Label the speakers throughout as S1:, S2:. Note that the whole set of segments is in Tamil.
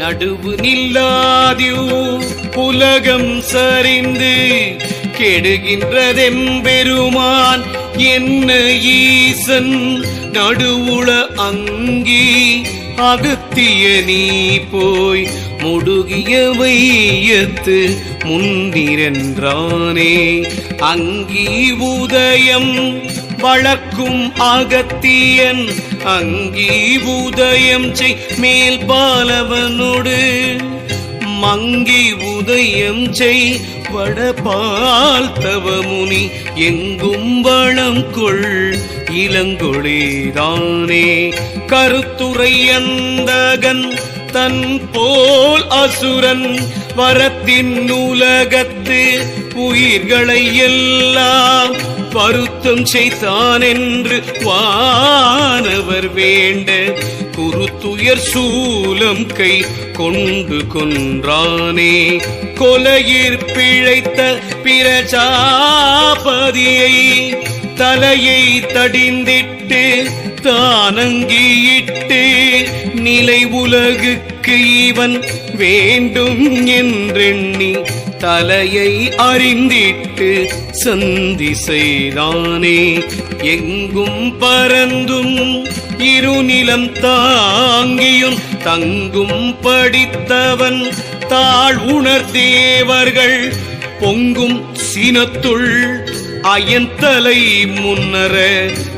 S1: நடுவு நில்லாதியூ உலகம் சரிந்து கெடுகின்றதெம்பெருமான் என்ன ஈசன் நடுவுள அங்கி அகத்திய நீ போய் முடுகிய வையத்து முன்னிரன்றானே. அங்கி உதயம் வழக்கும் அகத்தியன் அங்கி உதயம் செய் மேல் பாலவனோடு. மங்கி உதயம் செய். வடபால் தவமுனி எங்கும் வளம் கொள். இளங்கொழிதானே கருத்துரையந்தகன் தன் போல் அசுரன் வரத்தின் உலகத்து உயிர்களை எல்லாம் வருத்தம் செய்தான் என்று வானவர் வேண்ட குருத்துயர் சூலம் கை கொண்டு கொன்றானே. கொலையிற் பிழைத்த பிரஜாபதியை தலையை தடிந்திட்டு தானங்கியிட்டு நிலை உலகுக்கு இவன் வேண்டும் என்றெண்ணி தலையை அறிந்திட்டு சந்தி செய்தானே. எங்கும் பரந்தும் இருநிலம் தாங்கியும் தங்கும் படித்தவன் தாழ் உணர்தேவர்கள் பொங்கும் சினத்துள் அயன்தலை முன்னர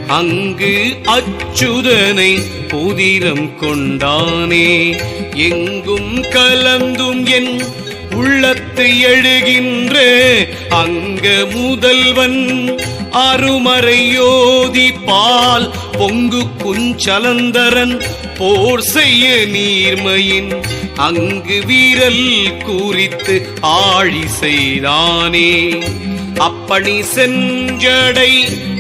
S1: அங்கு அச்சுதனை புதிரம் கொண்டானே. எங்கும் கலந்தும் என் உள்ளத்தை எழுகின்ற அங்க முதல்வன் அருமறையோதி பால் பொங்கு குஞ்சலந்தரன் போர் செய்ய நீர்மையின் அங்கு வீரல் குறித்து ஆழி செய்தானே. அப்பணி செஞ்சடை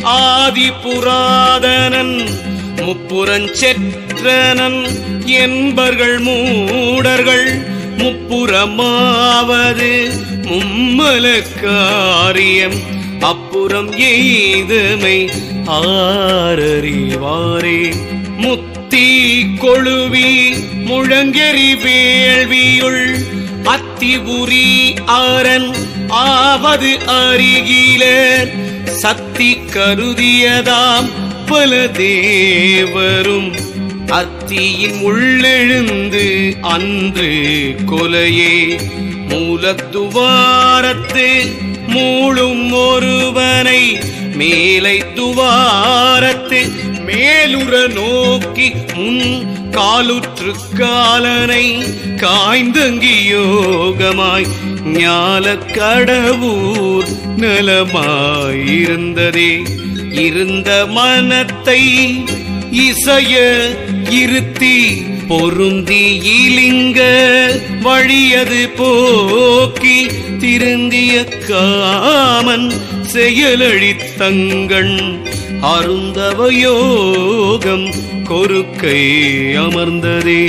S1: ஆதி புராதனன் முப்புறஞ்செற்றனன் என்பர்கள் மூடர்கள் முப்புறமாவது மும்மல காரியம் அப்புறம் எய்துமை ஆரறிவாரே முத்தி கொழுவி முழங்கெறி வேள்வியுள் அத்திபுரி உரி ஆரன் ஆவது அருகிலர் சத்தி கருதியதாம் பல தேவரும் அத்தியின் உள்ளெழுந்து அன்று கொலையே. மூலத்துவாரத்து மூழும் ஒருவனை மேலை துவாரத்து மேலுற நோக்கி முன் காலுற்று காலனை காய்ந்தங்கி யோகமாய். ஞால கடவுர் நலமாயிருந்ததே. இருந்த மனத்தை இசைய இருத்தி பொருந்தி இலிங்க வழியது போக்கி திருந்திய காமன் செயலழித்தங்கள் அருந்தவயோகம் கொருக்கை அமர்ந்ததே.